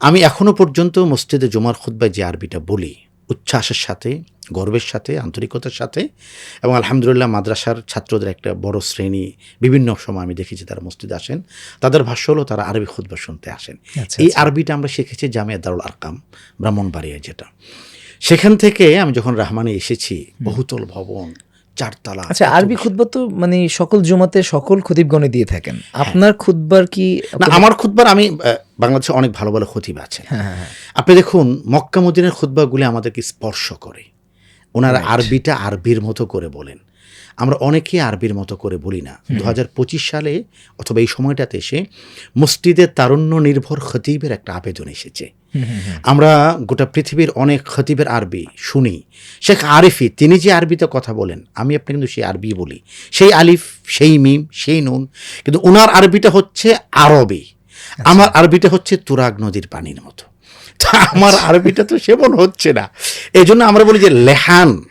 আমি এখনও পর্যন্ত মসজিদে জুমার খুদ্বায় যে আরবিটা বলি উচ্ছ্বাসের সাথে গর্বের সাথে আন্তরিকতার সাথে এবং আলহামদুলিল্লাহ মাদ্রাসার ছাত্রদের একটা বড় শ্রেণি বিভিন্ন সময় আমি দেখেছি তারা মসজিদে আসেন। তাদের ভাষ্য হলো তারা আরবি খুদ্া শুনতে আসেন। আচ্ছা, এই আরবিটা আমরা শিখেছি জামিয়া দারুল আরকাম ব্রাহ্মণবাড়িয়া যেটা। সেখান থেকে আমি যখন রাহমানে এসেছি বহুতল ভবন চারতলা আচ্ছা আরবি খুতবা তো মানে সকল জুমাতে সকল খতিবগণে দিয়ে থাকেন। আপনার খুতবার কি না আমার খুতবার আমি বাংলাদেশে অনেক ভালো ভালো খতিব আছে। হ্যাঁ হ্যাঁ হ্যাঁ। আপনি দেখুন মক্কা মদিনের খুতবাগুলি আমাদেরকে স্পর্শ করে। ওনারা আরবিটা আরবির মতো করে বলেন। আমরা অনেকে আরবির মতো করে বলি না। দু হাজার পঁচিশ সালে অথবা এই সময়টাতে এসে মসজিদে তারুণ্য নির্ভর খতিবের একটা আবেদন এসেছে। আমরা গোটা পৃথিবীর অনেক খতিবের আরবি শুনি। শেখ আরিফি তিনি যে আরবিতে কথা বলেন আমি আপনি কিন্তু সেই আরবি বলি। সেই আলিফ সেই মিম সেই নুন কিন্তু ওনার আরবিটা হচ্ছে আরবি। আমার আরবিটা হচ্ছে তুরাগ নদীর পানির মতো। আমার আরবিটা তো সেবন হচ্ছে না। এই জন্য আমরা বলি যে লেহান।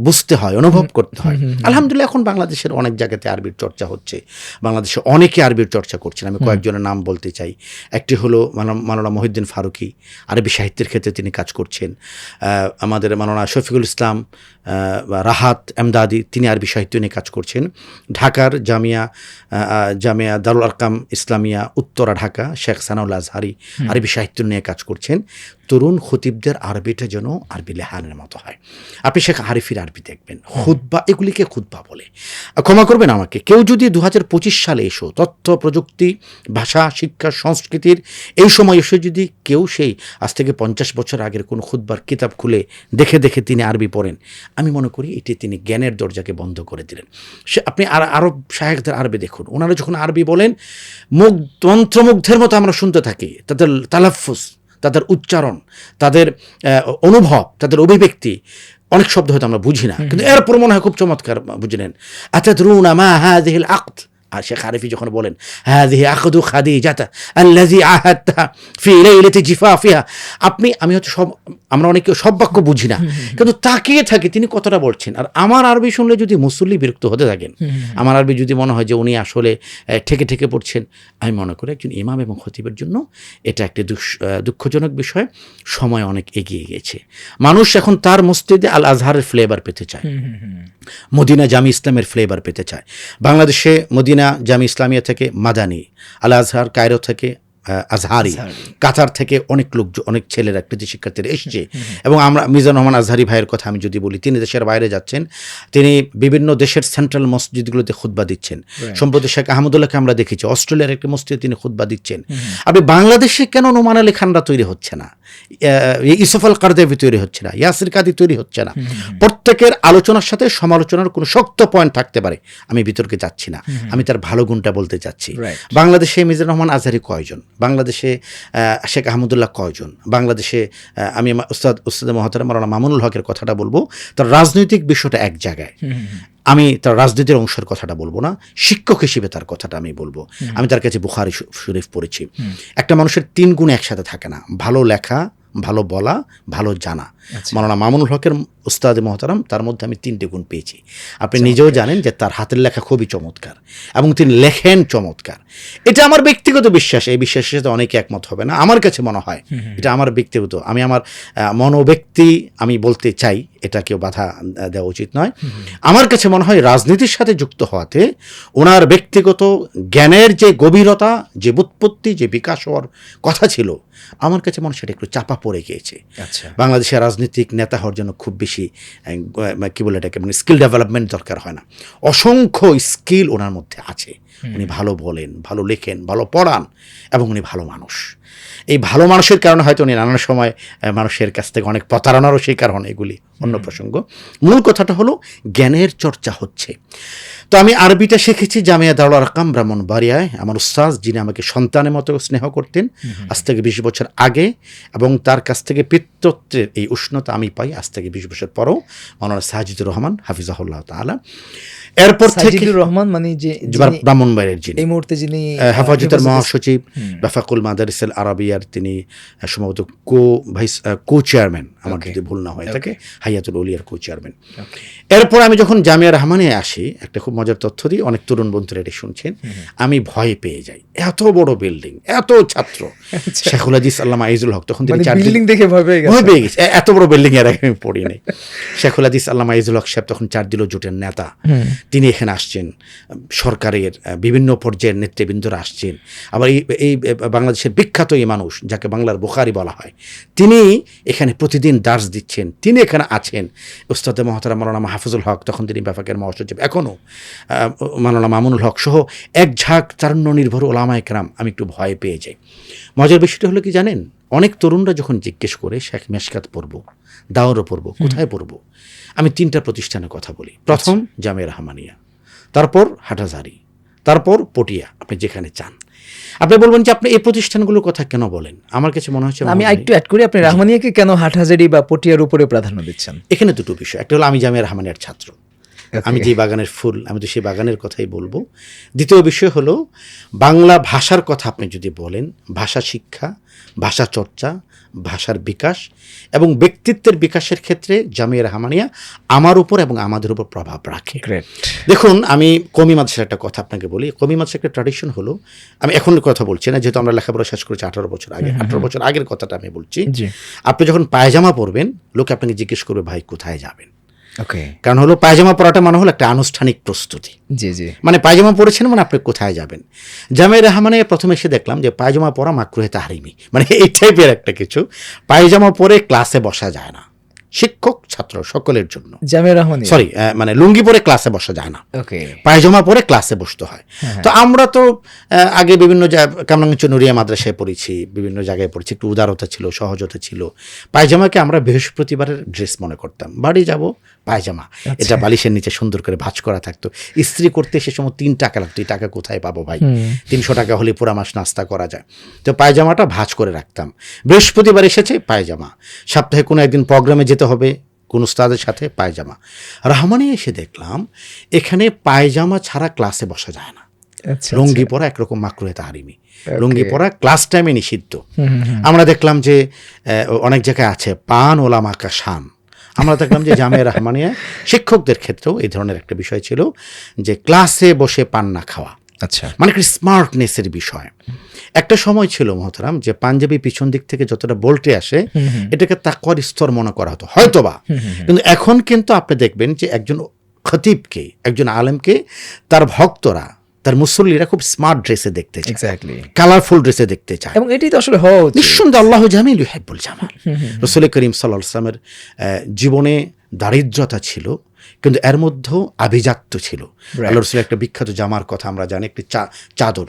বুঝতে হয় অনুভব করতে হয়। আলহামদুলিল্লাহ এখন বাংলাদেশের অনেক জায়গাতে আরবির চর্চা হচ্ছে। বাংলাদেশে অনেকে আরবির চর্চা করছেন। আমি কয়েকজনের নাম বলতে চাই। একটি হলো মানোনা মহিউদ্দিন ফারুকি। আরবি সাহিত্যের ক্ষেত্রে তিনি কাজ করছেন। আমাদের মানোনা শফিকুল ইসলাম রাহাত এমদাদি তিনি আরবি সাহিত্য নিয়ে কাজ করছেন। ঢাকার জামিয়া জামিয়া দারুল আরকাম ইসলামিয়া উত্তরা ঢাকা শেখ সানাউল আজহারি আরবি সাহিত্য নিয়ে কাজ করছেন। তরুণ খতিবদের আরবিটা যেন আরবি লেহানের মতো হয়। আপনি শেখ আরিফির আরবি দেখবেন। খুদ্া এগুলিকে খুদ্া বলে। ক্ষমা করবেন আমাকে। কেউ যদি দু হাজার পঁচিশ সালে এসো তথ্য প্রযুক্তি ভাষা শিক্ষা সংস্কৃতির এই সময় এসে যদি কেউ সেই আজ থেকে পঞ্চাশ বছর আগের কোনো খুদ্বার কিতাব খুলে দেখে দেখে তিনি আরবি পড়েন আমি মনে করি এটি তিনি জ্ঞানের দরজাকে বন্ধ করে দিলেন। সে আপনি আর আরব শাহেকদের আরবি দেখুন। ওনারা যখন আরবি বলেন মুখ তন্ত্রমুগ্ধের মতো আমরা শুনতে থাকি। তাদের তালাফুস তাদের উচ্চারণ তাদের অনুভব তাদের অভিব্যক্তি অনেক শব্দ হয়তো আমরা বুঝি না। কিন্তু এরপর মনে হয় খুব চমৎকার বুঝলেন। আচ্ছা ধরুন আমা হাদিহিল আক্ত আর শেখ আরিফি যখন বলেন হাদিহি আখদু খাদিজাতা আল্লাজি আহাদতা ফি লাইলাতি জিফাফিহা আপনি আমি হচ্ছে সব আমরা অনেকে সব বাক্য বুঝি না। কিন্তু তাকিয়ে থাকি তিনি কতটা বলছেন। আর আমার আরবি শুনলে যদি মুসল্লি বিরক্ত হতে থাকেন আমার আরবি যদি মনে হয় যে উনি আসলে ঠেকে ঠেকে পড়ছেন আমি মনে করি একজন ইমাম এবং খতিবের জন্য এটা একটি দুঃখজনক বিষয়। সময় অনেক এগিয়ে গেছে মানুষ এখন তার মসজিদে আল আজহারের ফ্লেভার পেতে চায়। মদিনা জামি ইসলামের ফ্লেভার পেতে চায়। বাংলাদেশে মদিনা জামি ইসলামিয়া থেকে মাদানি আল আজহার কায়রো থেকে আজহারি। কাতার থেকে অনেক লোক অনেক ছেলেরা কৃতি শিক্ষার্থীরা এসেছে। এবং আমরা মিজান রহমান আজহারি ভাইয়ের কথা আমি যদি বলি তিনি দেশের বাইরে যাচ্ছেন। তিনি বিভিন্ন দেশের সেন্ট্রাল মসজিদগুলোতে খুতবা দিচ্ছেন। সম্প্রতি শেখ আহমদুল্লাহকে আমরা দেখেছি অস্ট্রেলিয়ার একটি মসজিদে তিনি খুতবা দিচ্ছেন। আপনি বাংলাদেশে কেন নোমান আলী খানরা তৈরি হচ্ছে না? আল কারদেবি তৈরি হচ্ছে না ইয়াসির কাদি তৈরি হচ্ছে না। প্রত্যেকের আলোচনার সাথে সমালোচনার কোনো শক্ত পয়েন্ট থাকতে পারে আমি বিতর্কে যাচ্ছি না। আমি তার ভালো গুণটা বলতে চাচ্ছি। বাংলাদেশে মিজানুর রহমান আজহারি কয়জন? বাংলাদেশে শেখ আহমদুল্লাহ কয়জন? বাংলাদেশে আমি উস্তাদ উস্তাদ মহাতারা মারানা মামুনুল হকের কথাটা বলব। তার রাজনৈতিক বিষয়টা এক জায়গায়। আমি তার রাজনীতির অংশের কথাটা বলব না। শিক্ষক হিসেবে তার কথাটা আমি বলব। আমি তার কাছে বুখারি শরীফ পড়েছি। একটা মানুষের তিন গুণ একসাথে থাকে না। ভালো লেখা ভালো বলা ভালো জানা। মাওলানা মামুনুল হকের উস্তাদ মহতারাম তার মধ্যে আমি তিনটে গুণ পেয়েছি। আপনি নিজেও জানেন যে তার হাতের লেখা খুবই চমৎকার এবং তিনি লেখেন চমৎকার। এটা আমার ব্যক্তিগত বিশ্বাস এই বিশ্বাসের সাথে অনেকে একমত হবে না। আমার কাছে মনে হয় এটা আমার ব্যক্তিগত। আমি আমার মনোব্যক্তি আমি বলতে চাই এটা কেউ বাধা দেওয়া উচিত নয়। আমার কাছে মনে হয় রাজনীতির সাথে যুক্ত হওয়াতে ওনার ব্যক্তিগত জ্ঞানের যে গভীরতা যে বুৎপত্তি যে বিকাশ হওয়ার কথা ছিল আমার কাছে মনে হয় সেটা একটু চাপা পড়ে গিয়েছে। আচ্ছা। বাংলাদেশের রাজনৈতিক নেতা হওয়ার জন্য খুব বেশি কী কি বলে এটাকে মানে স্কিল ডেভেলপমেন্ট দরকার হয় না। অসংখ্য স্কিল ওনার মধ্যে আছে। উনি ভালো বলেন ভালো লেখেন ভালো পড়ান এবং উনি ভালো মানুষ। এই ভালো মানুষের কারণে হয়তো উনি নানান সময় মানুষের কাছ থেকে অনেক প্রতারণারও শিকার হন এগুলি অন্য প্রসঙ্গ। মূল কথাটা হলো জ্ঞানের চর্চা হচ্ছে। তো আমি আরবিটা শিখেছি জামিয়া দারুল আরকাম ব্রাহ্মণ বাড়িয়ায়। আমার উস্তাজ যিনি আমাকে সন্তানের মতো স্নেহ করতেন আজ থেকে বিশ বছর আগে এবং তার কাছ থেকে পিতৃত্বের এই উষ্ণতা আমি পাই আজ থেকে বিশ বছর পরও। মাওলানা সাজিদুর রহমান হাফিজাহুল্লাহ তাআলা। এরপর থেকে রহমান মানে যে ব্রাহ্মণ ব্রাহ্মণবাড়িয়ার যিনি। এই মুহূর্তে যিনি হেফাজতের মহাসচিব। বেফাকুল মাদারিসেল আরাবিয়ার তিনি সম্ভবত কো ভাইস কো চেয়ারম্যান আমার যদি ভুল না হয়ে থাকে হাইয়াতুল উলিয়ার কো চেয়ারম্যান এরপর আমি যখন জামিয়া রহমানে আসি একটা খুব মজার তথ্য দিই অনেক তরুণ বন্ধুরা এটা শুনছেন। আমি ভয় পেয়ে যাই। এত বড় বিল্ডিং এত ছাত্র। শেখুল হাদিস আল্লামা আইজুল হক তখন তিনি মানে বিল্ডিং দেখে ভয় পেয়ে ভয় গেছে পেয়ে গেছে। এত বড় বিল্ডিং এর আগে আমি পড়ি নাই। শেখুল হাদিস আল্লামা আইজুল হক সাহেব তখন চারদিল জোটের নেতা। তিনি এখানে আসছেন সরকারের বিভিন্ন পর্যায়ের নেতৃবৃন্দরা আসছেন। আবার এই এই বাংলাদেশের বিখ্যাত এই মানুষ যাকে বাংলার বুখারি বলা হয় তিনি এখানে প্রতিদিন দার্স দিচ্ছেন। তিনি এখানে আছেন। উস্তাদে মহাতারা মালানা মাহফুজুল হক তখন তিনি ব্যাপকের মহাসচিব। এখনও মালানা মামুনুল হক সহ এক ঝাঁক তারণ্য নির্ভর ওলামা একরাম আমি একটু ভয় পেয়ে যাই। মজার বিষয়টা হলো কি জানেন? অনেক তরুণরা যখন জিজ্ঞেস করে শেখ মেশকাত পড়ব? দাওরও পড়ব? কোথায় পড়ব? আমি তিনটা প্রতিষ্ঠানের কথা বলি। প্রথম জামে রহমানিয়া। তারপর হাটাজারি তারপর পটিয়া আপনি যেখানে চান। আপনি বলবেন যে আপনি এই প্রতিষ্ঠানগুলোর কথা কেন বলেন? আমার কাছে মনে হচ্ছে আমি একটু অ্যাড করি আপনি রাহমানিয়াকে কেন হাটহাজারি বা পটিয়ার উপরে প্রাধান্য দিচ্ছেন? এখানে দুটো বিষয়। একটা হলো আমি জামিয়া রহমানিয়ার ছাত্র। আমি যে বাগানের ফুল আমি তো সেই বাগানের কথাই বলব। দ্বিতীয় বিষয় হলো বাংলা ভাষার কথা আপনি যদি বলেন ভাষা শিক্ষা ভাষা চর্চা ভাষার বিকাশ এবং ব্যক্তিত্বের বিকাশের ক্ষেত্রে জামিয়া রহমানিয়া আমার উপর এবং আমাদের উপর প্রভাব রাখে। দেখুন আমি কমি মাদ্রাসার একটা কথা আপনাকে বলি। কমি মাদ্রাসার একটা ট্র্যাডিশন হলো আমি এখন কথা বলছি না যেহেতু আমরা লেখাপড়া শেষ করেছি আঠারো বছর আগে আঠারো বছর আগের কথাটা আমি বলছি। আপনি যখন পায়জামা পরবেন লোকে আপনাকে জিজ্ঞেস করবে ভাই কোথায় যাবেন? ওকে কারণ হলো পায়জামা পরাটা মানে হলো একটা আনুষ্ঠানিক প্রস্তুতি। জি জি। মানে পায়জামা পরেছেন মানে আপনি কোথায় যাবেন? জামে রহমানে প্রথমে এসে দেখলাম যে পায়জামা পরা মাকরুহে তাহারিমি। মানে এই টাইপের একটা কিছু। পায়জামা পরে ক্লাসে বসা যায় না। শিক্ষক ছাত্র সকলের জন্য। জামিয়া রহমানিয়া সরি মানে লুঙ্গি পরে ক্লাসে বসা যায় না। ওকে পায়জামা পরে ক্লাসে বসতে হয়। তো আমরা তো আগে বিভিন্ন কামরাঙ্গঞ্চ নুরিয়া মাদ্রাসায় পড়েছি বিভিন্ন জায়গায় পড়েছি একটু উদারতা ছিল সহজতা ছিল। পায়জামাকে আমরা বৃহস্পতিবারের ড্রেস মনে করতাম। বাড়ি যাব পায়জামা। এটা বালিশের নিচে সুন্দর করে ভাঁজ করা থাকতো। ইস্ত্রি করতে সে সময় তিন টাকা লাগতো। এই টাকা কোথায় পাবো ভাই? তিনশো টাকা হলে পুরা মাস নাস্তা করা যায়। তো পায়জামাটা ভাঁজ করে রাখতাম। বৃহস্পতিবার এসেছে পায়জামা। সপ্তাহে কোনো একদিন প্রোগ্রামে যেতে হবে। কোন উস্তাদের সাথে পায়জামা। রহমানে এসে দেখলাম এখানে পায়জামা ছাড়া ক্লাসে বসা যায় না। আচ্ছা লুঙ্গি পরা একরকম মাকরুহে তাহারিমি লুঙ্গি পরা ক্লাস টাইমে নিষিদ্ধ। আমরা দেখলাম যে অনেক জায়গায় আছে পান ওলা মাকা শান। আমরা দেখলাম যে জামিয়া রহমানিয়া শিক্ষকদের ক্ষেত্রেও এই ধরনের একটা বিষয় ছিল যে ক্লাসে বসে পান না খাওয়া। আচ্ছা। মানে একটা স্মার্টনেসের বিষয়। একটা সময় ছিল মহতারাম যে পাঞ্জাবি পিছন দিক থেকে যতটা বলটে আসে এটাকে তাকওয়ার স্তর মনে করা হতো। হয়তোবা। কিন্তু এখন কিন্তু আপনি দেখবেন যে একজন খতিবকে একজন আলেমকে তার ভক্তরা তার মুসল্লিরা খুব স্মার্ট ড্রেসে দেখতে চায়। এক্স্যাক্টলি কালারফুল ড্রেসে দেখতে চায়। এবং এটাই তো আসলে হওয়া নিঃসন্দেহে আল্লাহ জামিল। ইউহেব্বুল জামাল রসুল করিম সাল্লাহ ইসলামের জীবনে দারিদ্রতা ছিল। কিন্তু এর মধ্যেও আভিজাত্য ছিল। আল্লাহ রসুলের একটা বিখ্যাত জামার কথা আমরা জানি একটি চা- চাদর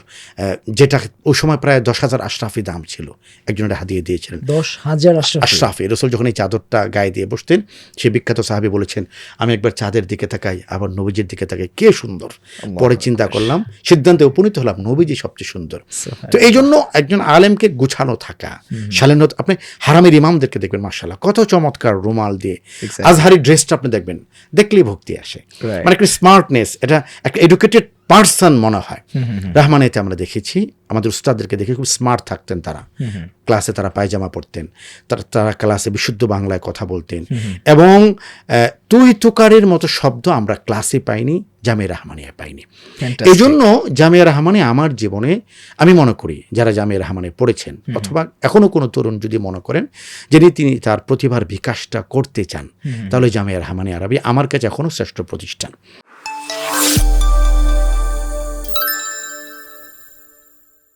যেটা ওই সময় প্রায় দশ হাজার আশরাফি দাম ছিল। একজন এটা হাতিয়ে দিয়েছিলেন। দশ হাজার আশরাফি? রসুল যখন এই চাদরটা গায়ে দিয়ে বসতেন সে বিখ্যাত সাহাবি বলেছেন আমি একবার চাঁদের দিকে তাকাই আবার নবীজির দিকে তাকাই। কে সুন্দর? পরে চিন্তা করলাম সিদ্ধান্তে উপনীত হলাম নবীজি সবচেয়ে সুন্দর। তো এই জন্য একজন আলেমকে গুছানো থাকা শালীনত আপনি হারামের ইমামদেরকে দেখবেন মার্শাল্লাহ কত চমৎকার রুমাল দিয়ে। আজহারি ড্রেসটা আপনি দেখবেন। দেখলেই ভক্তি আসে। মানে একটা স্মার্টনেস এটা একটা এডুকেটেড পার্সন মনে হয়। রহমানেতে আমরা দেখেছি আমাদের উস্তাদদেরকে দেখে খুব স্মার্ট থাকতেন তারা। ক্লাসে তারা পায়জামা পরতেন তারা তারা ক্লাসে বিশুদ্ধ বাংলায় কথা বলতেন এবং তুই তুকারের মতো শব্দ আমরা ক্লাসে পাইনি। জামিয়া রহমানিয়া পাইনি। এই জন্য জামিয়া রহমানে আমার জীবনে আমি মনে করি যারা জামিয়া রহমানে পড়েছেন অথবা এখনও কোনো তরুণ যদি মনে করেন যদি তিনি তার প্রতিভার বিকাশটা করতে চান তাহলে জামিয়া রাহমানি আরবি আমার কাছে এখনও শ্রেষ্ঠ প্রতিষ্ঠান।